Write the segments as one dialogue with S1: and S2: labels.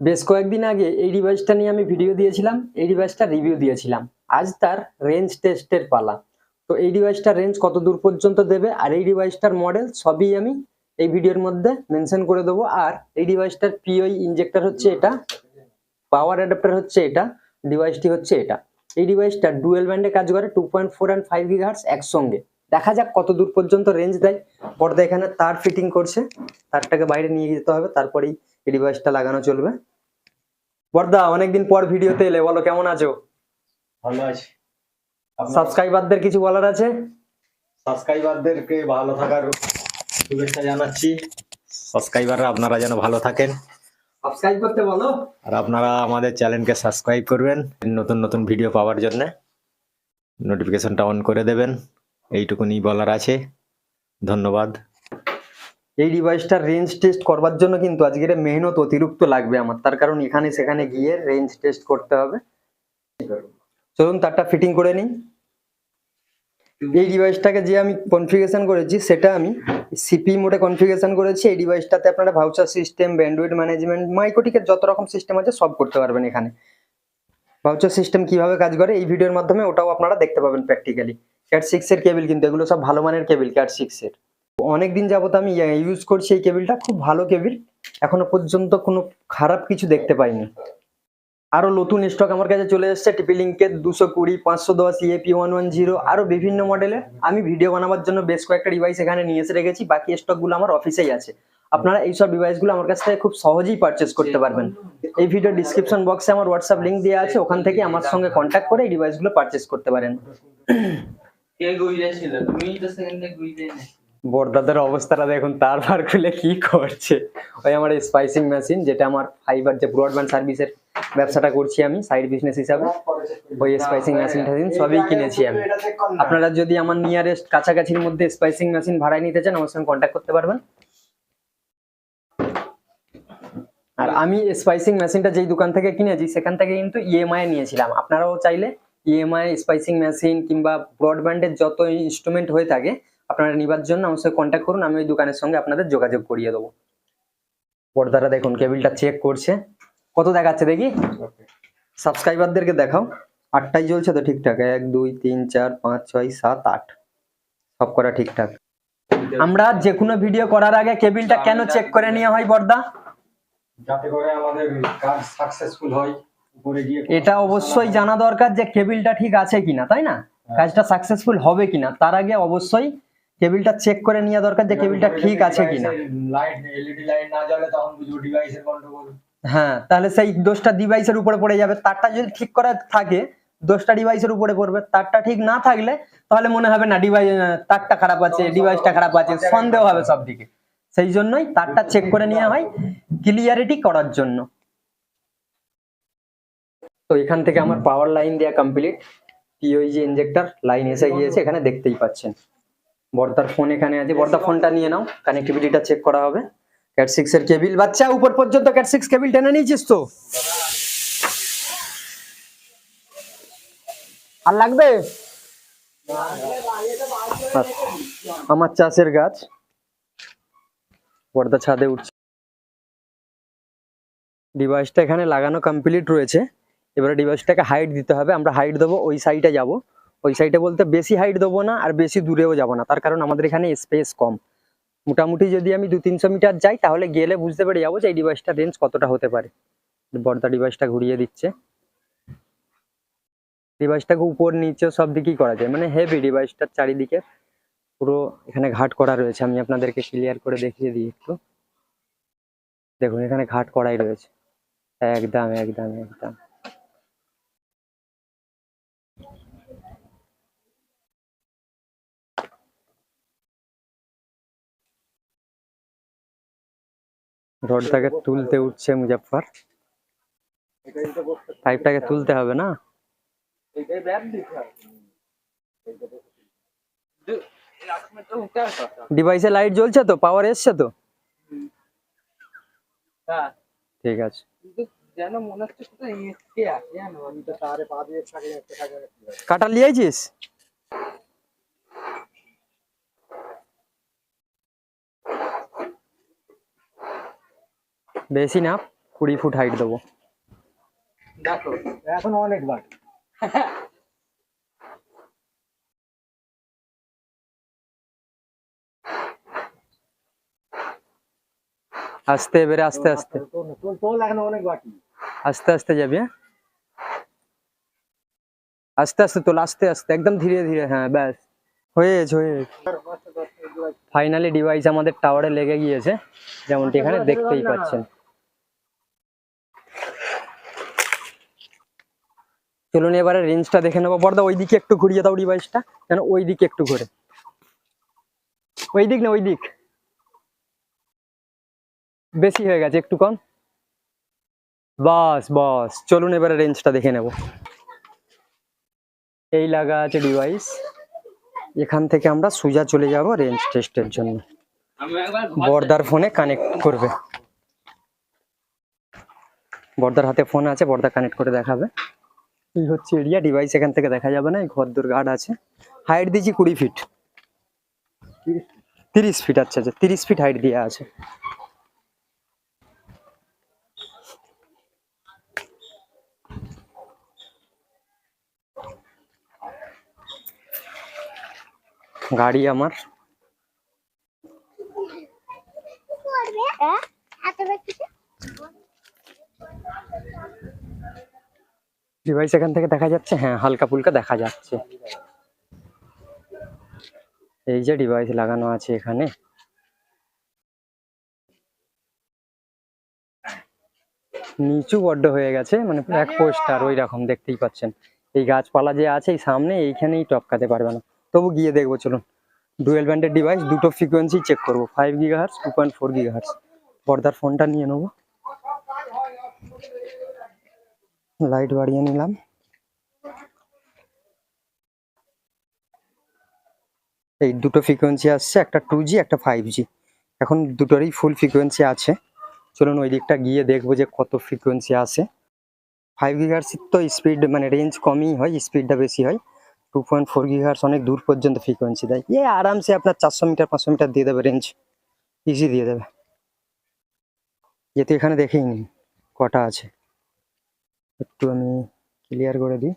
S1: বেশ কয়েকদিন আগে এই ডিভাইসটা নিয়ে আমি ভিডিও দিয়েছিলাম, এই ডিভাইসটা রিভিউ দিয়েছিলাম। আজ তার রেঞ্জ টেস্টের পালা। তো এই ডিভাইসটার রেঞ্জ কত দূর পর্যন্ত দেবে আর এই ডিভাইসটার মডেল সবই আমি এই ভিডিওর মধ্যে মেনশন করে দেবো। আর এই ডিভাইসটার পিওই ইনজেক্টর হচ্ছে এটা পাওয়ার অ্যাডাপ্টার হচ্ছে এটা ডিভাইসটি হচ্ছে এটা। এই ডিভাইসটা ডুয়েল ব্যান্ডে কাজ করে two point four and five gigahertz একসঙ্গে। দেখা যাক কত দূর পর্যন্ত রেঞ্জ দেয়। পর্দা এখানে তার ফিটিং করছে তারটাকে বাইরে নিয়ে যেতে হবে তারপরেই এই ডিভাইসটা লাগানো চলবে। বর্দা অনেকদিন পর ভিডিওতে এলে বলো কেমন আছো?
S2: ভালো আছি।
S1: সাবস্ক্রাইবারদের কিছু বলার আছে?
S2: সাবস্ক্রাইবারদেরকে ভালো থাকার শুভেচ্ছা জানাচ্ছি। সাবস্ক্রাইবাররা আপনারা যেন ভালো থাকেন।
S1: সাবস্ক্রাইব করতে বলো।
S2: আর আপনারা আমাদের চ্যানেলকে সাবস্ক্রাইব করবেন। নতুন নতুন ভিডিও পাওয়ার জন্য। নোটিফিকেশনটা অন করে দেবেন। এইটুকুনি বলার আছে। ধন্যবাদ।
S1: এই ডিভাইসটার রেঞ্জ টেস্ট করবার জন্য কিন্তু আজকের মেহনত অতিরিক্ত লাগবে আমার। তার কারণ এখানে সেখানে গিয়ে রেঞ্জ টেস্ট করতে হবে। চলুন তারটা ফিটিং করে নিই। এই ডিভাইসটাকে যে আমি কনফিগারেশন করেছি, সেটা আমি সিপি মোডে কনফিগারেশন করেছি। এই ডিভাইসটাতে আপনারা ভাউচার সিস্টেম ব্যান্ডউইড ম্যানেজমেন্ট মাইকোটিকের যত রকম সিস্টেম আছে, সব করতে পারবেন এখানে। ভাউচার সিস্টেম কীভাবে কাজ করে, এই ভিডিওর মাধ্যমে ওটাও আপনারা দেখতে পাবেন প্র্যাকটিক্যালি ক্যাট সিক্স এর কেবিল কিন্তু, এগুলো সব ভালো মানের কেবিল ক্যাট সিক্স এর। অনেকদিন যাবত আমি ইউজ করছি এই কেবিলটা খুব ভালো কেবিল এখনও পর্যন্ত কোনো খারাপ কিছু দেখতে পাইনি। আরও নতুন স্টক আমার কাছে চলে এসেছে টিপি লিঙ্কের দুশো কুড়ি, পাঁচশো দশ ইএপি ওয়ান ওয়ান জিরো আরও বিভিন্ন মডেলের আমি ভিডিও বানাবার জন্য বেশ কয়েকটা ডিভাইস এখানে নিয়ে এসে রেখেছি, বাকি স্টকগুলো আমার অফিসেই আছে। আপনারা এইসব ডিভাইসগুলো আমার কাছ থেকে খুব সহজেই পারচেস করতে পারবেন। এই ভিডিও ডিসক্রিপশন বক্সে আমার হোয়াটসঅ্যাপ লিঙ্ক দেওয়া আছে, ওখান থেকে আমার সঙ্গে কন্ট্যাক্ট করে এই ডিভাইসগুলো পারচেস করতে পারেন।
S3: কে
S1: অবস্থাটা দেখুন, তার বার খুলে কি করছে? ওই আমার স্পাইসিং মেশিন যেটা আমার ফাইবার যে ব্রডব্যান্ড সার্ভিসের ব্যবসাটা করছি আমি সাইড বিজনেস হিসাবে, ওই স্পাইসিং মেশিন টেশিন সবই কিনেছি আমি। আপনারা যদি আমার নিয়ারেস্ট কাছাকাছির মধ্যে স্পাইসিং মেশিন ভাড়ায় নিতে চান, আমার সঙ্গে কন্ট্যাক্ট করতে পারবেন। আর আমি স্পাইসিং মেশিনটা যেই দোকান থেকে কিনেছি, সেখান থেকে কিন্তু ইএমআই নিয়েছিলাম। আপনারাও চাইলে ইএমআই স্পাইসিং মেশিন কিংবা ব্রডব্যান্ডের যত ইনস্ট্রুমেন্ট হয়ে থাকে আপনারা নেবার জন্য আমার সঙ্গে কন্ট্যাক্ট করুন আমি ওই দোকানের সঙ্গে আপনাদের যোগাযোগ করিয়ে দেবো। পর্দাটা দেখুন কেবিলটা চেক করছে। কত দেখাচ্ছে দেখি? সাবস্ক্রাইবারদেরকে দেখাও। আটটাই চলছে তো ঠিকঠাক? এক দুই তিন চার পাঁচ ছয় সাত আট। সব করা ঠিকঠাক। আমরা যে কোনো ভিডিও করার আগে কেবিলটা কেন চেক করে নেওয়া হয় বর্দা?
S2: যাতে করে আমাদের কাজ সাকসেসফুল হয়।
S1: এটা অবশ্যই জানা দরকার যে কেবিলটা ঠিক আছে কিনা তাই না? কাজটা সাকসেসফুল হবে কিনা তার আগে অবশ্যই কেবিলটা চেক করে নেওয়া দরকার যে কেবিলটা ঠিক আছে কিনা।
S2: লাইট এলইডি লাইট না জ্বলে তখন বুঝব ডিভাইসের গন্ডগোল।
S1: হ্যাঁ তাহলে সেই দোষটা ডিভাইসের উপরে পড়ে যাবে। তারটা যদি ঠিক করা থাকে দোষটা ডিভাইসের উপরে পড়বে। তারটা ঠিক না থাকলে তাহলে মনে হবে না ডিভাইস তারটা খারাপ আছে ডিভাইসটা খারাপ আছে সন্দেহ হবে সব দিকে সেই জন্যই তারটা চেক করে নেওয়া হয়। ক্লিয়ারিটি করার জন্য। তো এখান থেকে আমার পাওয়ার লাইন দেওয়া কমপ্লিট পিওই যে ইনজেক্টর লাইন এসে গিয়েছে এখানে দেখতেই পাচ্ছেন। বর্দার ফোন এখানে আছে। বর্দা ফোনটা নিয়ে নাও। কানেক্টিভিটিটা চেক করা হবে। ক্যাট সিক্স এর কেবিল বাচ্চা উপর পর্যন্ত ক্যাট সিক্স কেবিল টেনে নিয়েছিস তো। আর লাগবে? আমার চাষের গাছ। পর্দা ছাদে উঠছে। ডিভাইসটা এখানে লাগানো কমপ্লিট রয়েছে। এবারে ডিভাইসটাকে হাইট দিতে হবে, আমরা হাইট দেবো ওই সাইডে যাব। ওই সাইডে বলতে বেশি হাইট দেবো না আর বেশি দূরেও যাব না, তার কারণ আমাদের এখানে স্পেস কম। মোটামুটি যদি আমি দু তিনশো মিটার যাই, তাহলে গেলে বুঝতে পেরে যাব যে এই ডিভাইসটার রেঞ্জ কতটা হতে পারে। বর্দা ডিভাইসটা ঘুরিয়ে দিচ্ছে। ডিভাইসটাকে উপর, নিচে সব দিকেই করা যায় মানে হেভি ডিভাইসটার চারিদিকে পুরো এখানে ঘাট করা রয়েছে। আমি আপনাদেরকে ক্লিয়ার করে দেখিয়ে দিই একটু। দেখুন, এখানে ঘাট করাই রয়েছে। একদম একদম একদম। রডটাকে তুলতে উঠছে মুজাফফর। পাইপটাকে তুলতে হবে না? ডিভাইসে লাইট জ্বলছে তো? পাওয়ার এসছে তো?
S3: হ্যাঁ।
S1: ঠিক আছে।
S3: কিন্তু যেন মনে হচ্ছে কোথায় এসকে আছে জানো আমি তো তারে পা দিয়ে থাকে একটা থাকে
S1: কাটা লিয়েছিস বেশি না কুড়ি ফুট হাইট দেবো
S3: দেখো
S2: এখন অনেক বার
S1: আস্তে এবারে আস্তে আস্তে
S2: তোর তোর এখন অনেক বাকি
S1: আস্তে আস্তে যাবি হ্যাঁ আস্তে আস্তে তোল আস্তে আস্তে একদম ধীরে ধীরে হ্যাঁ ব্যাস হয়েছে হয়েছে ফাইনালি ডিভাইস আমাদের টাওয়ারে লেগে গিয়েছে যেমনটি এখানে দেখতেই পাচ্ছেন চলুন এবারে রেঞ্জটা দেখে নেব। বর্দা ওই দিকে একটু ঘুরিয়ে দাও ডিভাইসটা যেন ওই দিকে একটু ঘুরে। ওই দিক না ওই দিক বেশি হয়ে গেছে, একটু কম। বাস বাস, চলুন এবারে রেঞ্জটা দেখে নেব। এই লাগা আছে ডিভাইস এখান থেকে আমরা সোজা চলে যাব রেঞ্জ টেস্টের জন্য। বর্দার ফোনে কানেক্ট করবে। বর্দার হাতে ফোন আছে বর্দা কানেক্ট করে দেখাবে। এই হচ্ছে এরিয়া ডিভাইস এখান থেকে দেখা যাবে না, এই ঘর দূর গার্ড আছে। হাইট দিয়েছি কুড়ি ফিট তিরিশ ফিট আচ্ছা আচ্ছা তিরিশ ফিট হাইট দেওয়া আছে। গাড়ি আমার। ডিভাইস এখান থেকে দেখা যাচ্ছে? হ্যাঁ হালকা ফুলকা দেখা যাচ্ছে। এই যে ডিভাইস লাগানো আছে এখানে। নিচু বড্ড হয়ে গেছে মানে এক পোস্টার, ওই রকম দেখতেই পাচ্ছেন। এই গাছপালা যে আছে, এই সামনে, এইখানেই টপকাতে পারবে না। তবু গিয়ে দেখব, চলুন। ডুয়েল ব্যান্ডের ডিভাইস দুটো ফ্রিকোয়েন্সি চেক করব। Five giga hertz two point four giga hertz পর্দার ফোনটা নিয়ে নেব। লাইট বাড়িয়ে নিলাম। এই দুটো ফ্রিকোয়েন্সি আসছে, একটা টু জি একটা ফাইভ জি এখন দুটোরই ফুল ফ্রিকোয়েন্সি আছে। চলুন ওই দিকটা গিয়ে দেখব যে কত ফ্রিকোয়েন্সি আসে। ফাইভ গিগার্সের তো স্পিড মানে রেঞ্জ কমই হয় স্পিডটা বেশি হয়। টু পয়েন্ট ফোর গিগার্স অনেক দূর পর্যন্ত ফ্রিকোয়েন্সি দেয়। এ আরামসে আপনার চারশো মিটার, পাঁচশো মিটার দিয়ে দেবে রেঞ্জ ইজি দিয়ে দেবে। যেহেতু এখানে দেখেই নিন, কটা আছে। একটু আমি ক্লিয়ার করে দিই।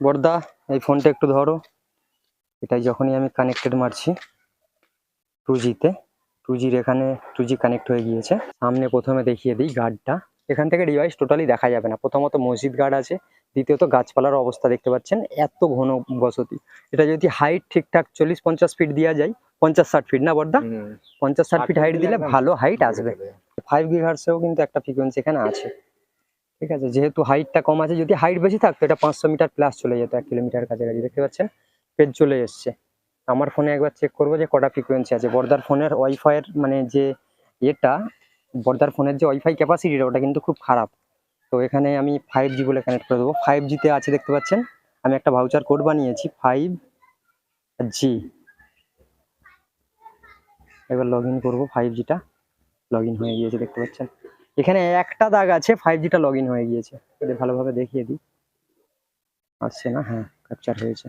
S1: বর্দা, এই ফোনটা একটু ধরো। এটাই যখনই আমি কানেক্টেড মারছি টু জিতে টু জির এখানে টু জি কানেক্ট হয়ে গিয়েছে। সামনে প্রথমে দেখিয়ে দিই গার্ডটা এখান থেকে ডিভাইস টোটালি দেখা যাবে না। প্রথমত মসজিদ গার্ড আছে। দ্বিতীয়ত গাছপালার অবস্থা দেখতে পাচ্ছেন এত ঘন বসতি। এটা যদি হাইট ঠিকঠাক চল্লিশ পঞ্চাশ ফিট দেওয়া যায় পঞ্চাশ ষাট ফিট না বর্দা? পঞ্চাশ ষাট ফিট হাইট দিলে ভালো হাইট আসবে। ফাইভ গিগার্সেও কিন্তু একটা ফ্রিকোয়েন্সি এখানে আছে। ঠিক আছে যেহেতু হাইটটা কম আছে যদি হাইট বেশি থাকতো এটা পাঁচশো মিটার প্লাস চলে যেত এক কিলোমিটার কাছাকাছি। দেখতে পাচ্ছেন পেজ চলে এসছে। আমার ফোনে একবার চেক করব যে কটা ফ্রিকোয়েন্সি আছে। বর্দার ফোনের ওয়াইফাইয়ের মানে যে এটা বর্দার ফোনের যে ওয়াইফাই ক্যাপাসিটিটা ওটা কিন্তু খুব খারাপ। তো এখানে আমি ফাইভ জি বলে কানেক্ট করে দেবো। ফাইভ জিতে আছে, দেখতে পাচ্ছেন? আমি একটা ভাউচার কোড বানিয়েছি ফাইভ জি এবার লগ ইন করব ফাইভ জিটা লগ ইন হয়ে গিয়েছে, দেখতে পাচ্ছেন? এখানে একটা দাগ আছে ফাইভ জিটা লগ ইন হয়ে গিয়েছে। ভালোভাবে দেখিয়ে দিই। আসছে না? হ্যাঁ ক্যাপচার হয়েছে।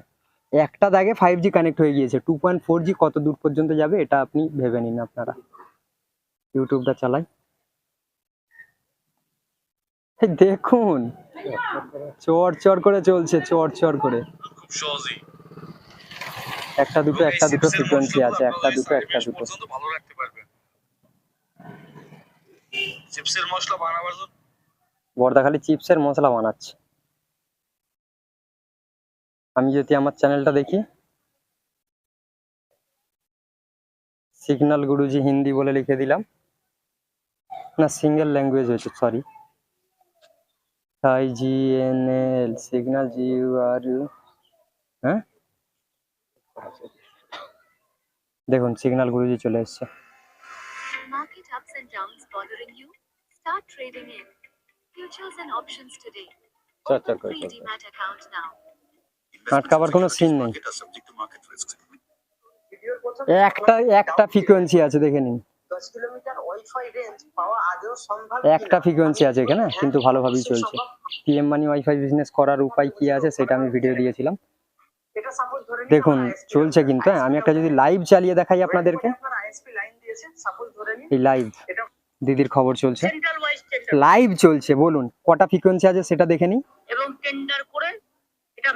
S1: একটা দাগে ফাইভ জি কানেক্ট হয়ে গিয়েছে। টু পয়েন্ট ফোর জি কত দূর পর্যন্ত যাবে, এটা আপনি ভেবে নিন আপনারা। ইউটিউবটা চালাই। দেখুন। চর চর করে চলছে চর চর করে।
S4: খুব সহজেই
S1: একটা দুটো একটা দুটো ফ্রিকোয়েন্সি আছে একটা দুটো একটা দুটো।
S4: ভালো রাখতে পারবেন চিপসের মশলা বানাবার জন্য?
S1: বর্দা খালি চিপসের মশলা বানাচ্ছে। আমি যদি আমার চ্যানেলটা দেখি। সিগন্যাল গুরুজি হিন্দি বলে লিখে দিলাম। না সিঙ্গেল ল্যাঙ্গুয়েজ হয়েছে sorry I G N L signal G U R U হ্যাঁ দেখুন সিগন্যাল গুরুজি চলে এসছে
S5: Market ups and downs bothering you? Start trading in futures and options today.
S2: Sure,
S5: Open
S2: sure, sure,
S5: free
S2: sure.
S5: demat account now.
S1: আটকাবার কোনো scene নেই
S4: Market are subject to market risks.
S3: ভিডিওর প্রথম
S1: একটা একটা ফ্রিকোয়েন্সি আছে দেখে নিন
S3: দশ কিলোমিটার ওয়াইফাই রেঞ্জ পাওয়া আদৌ সম্ভব
S1: একটা ফ্রিকোয়েন্সি আছে এখানে কিন্তু ভালোভাবেই চলছে। পিএম মানি ওয়াইফাই বিজনেস করার উপায় কি আছে সেটা আমি ভিডিও দিয়েছিলাম।
S3: ধরে নিন
S1: দেখুন চলছে কিন্তু হ্যাঁ আমি একটা যদি লাইভ চালিয়ে দেখাই আপনাদেরকে। এই লাইভ দিদির খবর চলছে। লাইভ চলছে বলুন কটা ফ্রিকোয়েন্সি আছে সেটা দেখে নিই।
S6: এবং টেন্ডার করে এটা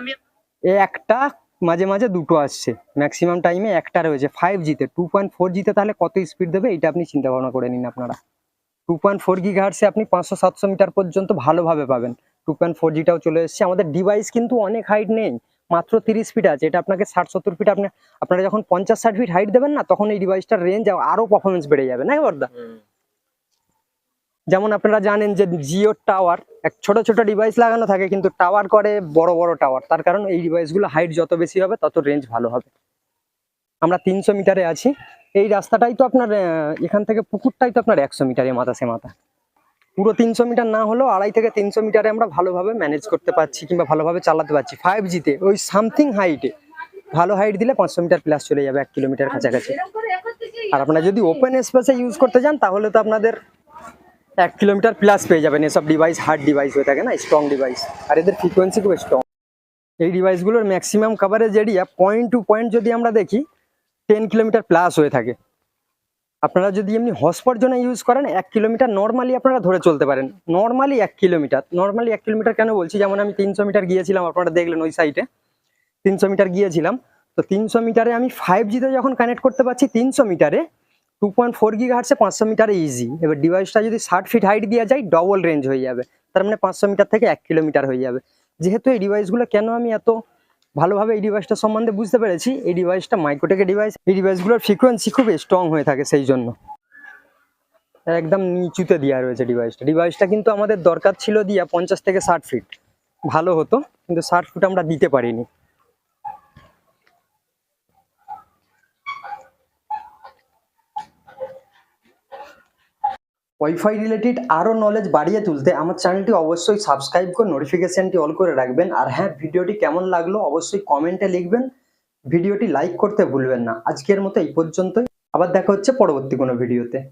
S1: একটা মাঝে মাঝে দুটো আসছে। ম্যাক্সিমাম টাইমে একটা রয়েছে। ফাইভ জিতে। টু পয়েন্ট ফোর জিতে তাহলে কত স্পিড দেবে? এটা আপনি চিন্তা ভাবনা করে নিন আপনারা। টু পয়েন্ট ফোর গিগাহার্সে আপনি পাঁচশো, সাতশো মিটার পর্যন্ত ভালোভাবে পাবেন। টু পয়েন্ট ফোর জিটাও চলে এসেছে। আমাদের ডিভাইস কিন্তু অনেক হাইট নেই। মাত্র তিরিশ ফিট আছে। এটা আপনাকে ষাট, সত্তর ফিট আপনি, আপনারা যখন পঞ্চাশ, ষাট ফিট হাইট দেবেন না, তখন এই ডিভাইসটার রেঞ্জ আরও পারফরমেন্স বেড়ে যাবে। না বর্দা? যেমন আপনারা জানেন যে জিও টাওয়ার, এক ছোট ছোট ডিভাইস লাগানো থাকে, কিন্তু টাওয়ার করে বড় বড় টাওয়ার। তার কারণ এই ডিভাইসগুলো হাইট যত বেশি হবে, তত রেঞ্জ ভালো হবে। আমরা তিনশো মিটারে আছি। এই রাস্তাটাই তো আপনার এখান থেকে পুকুরটাই তো আপনার একশো মিটারে মাথা সে মাথা। পুরো তিনশো মিটার না হলেও আড়াই থেকে তিনশো মিটারে আমরা ভালোভাবে ম্যানেজ করতে পারছি কিংবা ভালোভাবে চালাতে পারছি। ফাইভ জিতে ওই সামথিং হাইটে ভালো হাইট দিলে পাঁচশো মিটার প্লাস চলে যাবে, এক কিলোমিটার কাছাকাছি। আর আপনারা যদি ওপেন স্পেসে ইউজ করতে চান, তাহলে তো আপনাদের এক কিলোমিটার প্লাস পেয়ে যাবেন। এসব ডিভাইস হার্ড ডিভাইস হয়ে থাকে না স্ট্রং ডিভাইস আর এদের ফ্রিকোয়েন্সি খুব স্ট্রং এই ডিভাইসগুলোর maximum coverage area point to point যদি আমরা দেখি টেন কিলোমিটার প্লাস হয়ে থাকে। আপনারা যদি এমনি হসপট জন্য ইউজ করেন, এক কিলোমিটার নর্মালি আপনারা ধরে চলতে পারেন। নর্মালি এক কিলোমিটার নর্মালি এক কিলোমিটার কেন বলছি? যেমন আমি তিনশো মিটার গিয়েছিলাম, আপনারা দেখলেন ওই সাইটে তিনশো মিটার গিয়েছিলাম। তো তিনশো মিটারে আমি ফাইভ জিতে যখন কানেক্ট করতে পারছি, তিনশো মিটারে টু পয়েন্ট ফোর গিগা হার্টসে পাঁচশো মিটারে ইজি এবার ডিভাইসটা যদি ষাট ফিট হাইট দেওয়া যায় ডবল রেঞ্জ হয়ে যাবে। তার মানে পাঁচশো মিটার থেকে এক কিলোমিটার হয়ে যাবে। যেহেতু এই ডিভাইসগুলো কেন আমি এত ভালোভাবে এই ডিভাইসটা সম্বন্ধে বুঝতে পেরেছি, এই ডিভাইসটা মাইক্রোটেকের ডিভাইস এই ডিভাইসগুলোর ফ্রিকোয়েন্সি খুব স্ট্রং হয়ে থাকে সেই জন্য। একদম নিচুতে দেওয়া রয়েছে ডিভাইসটা ডিভাইসটা কিন্তু আমাদের দরকার ছিল দিয়া পঞ্চাশ থেকে ষাট ফিট ভালো হতো, কিন্তু ষাট ফুট আমরা দিতে পারিনি। ওয়াইফাই রিলেটেড আরও নলেজ বাড়িয়ে তুলতে আমার চ্যানেলটি অবশ্যই সাবস্ক্রাইব করে নোটিফিকেশানটি অল করে রাখবেন। আর হ্যাঁ ভিডিওটি কেমন লাগল অবশ্যই কমেন্টে লিখবেন। ভিডিওটি লাইক করতে ভুলবেন না। আজকের মতো এই পর্যন্তই। আবার দেখা হচ্ছে পরবর্তী কোনো ভিডিওতে